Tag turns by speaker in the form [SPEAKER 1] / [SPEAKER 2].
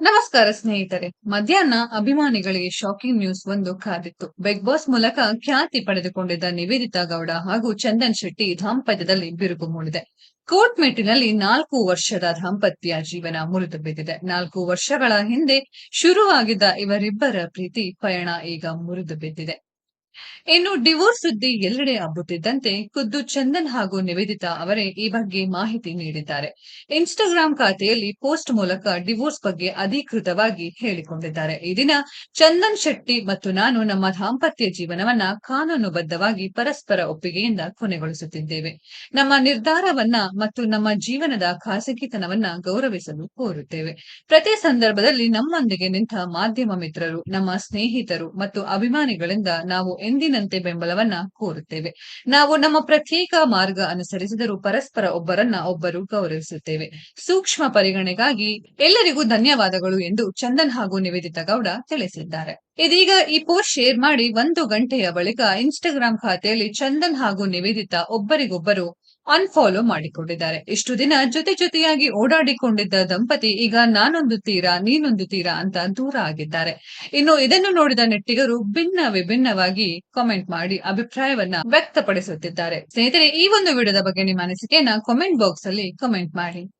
[SPEAKER 1] ನಮಸ್ಕಾರ ಸ್ನೇಹಿತರೆ. ಮಧ್ಯಾಹ್ನ ಅಭಿಮಾನಿಗಳಿಗೆ ಶಾಕಿಂಗ್ ನ್ಯೂಸ್ ಒಂದು ಕಾದಿತ್ತು. ಬಿಗ್ ಬಾಸ್ ಮೂಲಕ ಖ್ಯಾತಿ ಪಡೆದುಕೊಂಡಿದ್ದ ನಿವೇದಿತಾ ಗೌಡ ಹಾಗೂ ಚಂದನ್ ಶೆಟ್ಟಿ ದಾಂಪತ್ಯದಲ್ಲಿ ಬಿರುಕು ಮೂಡಿದೆ. ಕೋರ್ಟ್ ಮೆಟ್ಟಿನಲ್ಲಿ ನಾಲ್ಕು ವರ್ಷದ ದಾಂಪತ್ಯ ಜೀವನ ಮುರಿದು ಬಿದ್ದಿದೆ ನಾಲ್ಕು ವರ್ಷಗಳ ಹಿಂದೆ ಶುರುವಾಗಿದ್ದ ಇವರಿಬ್ಬರ ಪ್ರೀತಿ ಪಯಣ ಈಗ ಮುರಿದು ಬಿದ್ದಿದೆ ಇನ್ನು ಡಿವೋರ್ಸ್ ಸುದ್ದಿ ಎಲ್ಲೆಡೆ ಹಬ್ಬುತ್ತಿದ್ದಂತೆ ಖುದ್ದು ಚಂದನ್ ಹಾಗೂ ನಿವೇದಿತಾ ಅವರೇ ಈ ಬಗ್ಗೆ ಮಾಹಿತಿ ನೀಡಿದ್ದಾರೆ. ಇನ್ಸ್ಟಾಗ್ರಾಂ ಖಾತೆಯಲ್ಲಿ ಪೋಸ್ಟ್ ಮೂಲಕ ಡಿವೋರ್ಸ್ ಬಗ್ಗೆ ಅಧಿಕೃತವಾಗಿ ಹೇಳಿಕೊಂಡಿದ್ದಾರೆ. ಈ ದಿನ ಚಂದನ್ ಶೆಟ್ಟಿ ಮತ್ತು ನಾನು ನಮ್ಮ ದಾಂಪತ್ಯ ಜೀವನವನ್ನ ಕಾನೂನುಬದ್ಧವಾಗಿ ಪರಸ್ಪರ ಒಪ್ಪಿಗೆಯಿಂದ ಕೊನೆಗೊಳಿಸುತ್ತಿದ್ದೇವೆ. ನಮ್ಮ ನಿರ್ಧಾರವನ್ನ ಮತ್ತು ನಮ್ಮ ಜೀವನದ ಖಾಸಗಿತನವನ್ನ ಗೌರವಿಸಲು ಕೋರುತ್ತೇವೆ. ಪ್ರತಿ ಸಂದರ್ಭದಲ್ಲಿ ನಮ್ಮೊಂದಿಗೆ ನಿಂತ ಮಾಧ್ಯಮ ಮಿತ್ರರು, ನಮ್ಮ ಸ್ನೇಹಿತರು ಮತ್ತು ಅಭಿಮಾನಿಗಳಿಂದ ನಾವು ಎಂದಿನಂತೆ ಬೆಂಬಲವನ್ನ ಕೋರುತ್ತೇವೆ. ನಾವು ನಮ್ಮ ಪ್ರತ್ಯೇಕ ಮಾರ್ಗ ಅನುಸರಿಸಿದರೂ ಪರಸ್ಪರ ಒಬ್ಬರನ್ನ ಒಬ್ಬರು ಗೌರವಿಸುತ್ತೇವೆ. ಸೂಕ್ಷ್ಮ ಪರಿಗಣೆಗಾಗಿ ಎಲ್ಲರಿಗೂ ಧನ್ಯವಾದಗಳು ಎಂದು ಚಂದನ್ ಹಾಗೂ ನಿವೇದಿತಾ ಗೌಡ ತಿಳಿಸಿದ್ದಾರೆ. ಇದೀಗ ಈ ಪೋಸ್ಟ್ ಶೇರ್ ಮಾಡಿ ಒಂದು ಗಂಟೆಯ ಬಳಿಕ ಇನ್ಸ್ಟಾಗ್ರಾಂ ಖಾತೆಯಲ್ಲಿ ಚಂದನ್ ಹಾಗೂ ನಿವೇದಿತಾ ಒಬ್ಬರಿಗೊಬ್ಬರು ಅನ್ಫಾಲೋ ಮಾಡಿಕೊಂಡಿದ್ದಾರೆ. ಇಷ್ಟು ದಿನ ಜೊತೆ ಜೊತೆಯಾಗಿ ಓಡಾಡಿಕೊಂಡಿದ್ದ ದಂಪತಿ, ಈಗ ನಾನೊಂದು ತೀರಾ, ನೀನೊಂದು ತೀರಾ ಅಂತ ದೂರ ಆಗಿದ್ದಾರೆ. ಇನ್ನು ಇದನ್ನು ನೋಡಿದ ನೆಟ್ಟಿಗರು ಭಿನ್ನ ವಿಭಿನ್ನವಾಗಿ ಕಾಮೆಂಟ್ ಮಾಡಿ ಅಭಿಪ್ರಾಯವನ್ನ ವ್ಯಕ್ತಪಡಿಸುತ್ತಿದ್ದಾರೆ. ಸ್ನೇಹಿತರೆ, ಈ ಒಂದು ವಿಡಿಯೋದ ಬಗ್ಗೆ ನಿಮ್ಮ ಅನಿಸಿಕೆಯನ್ನ ಕಾಮೆಂಟ್ ಬಾಕ್ಸ್ ಅಲ್ಲಿ ಕಮೆಂಟ್ ಮಾಡಿ.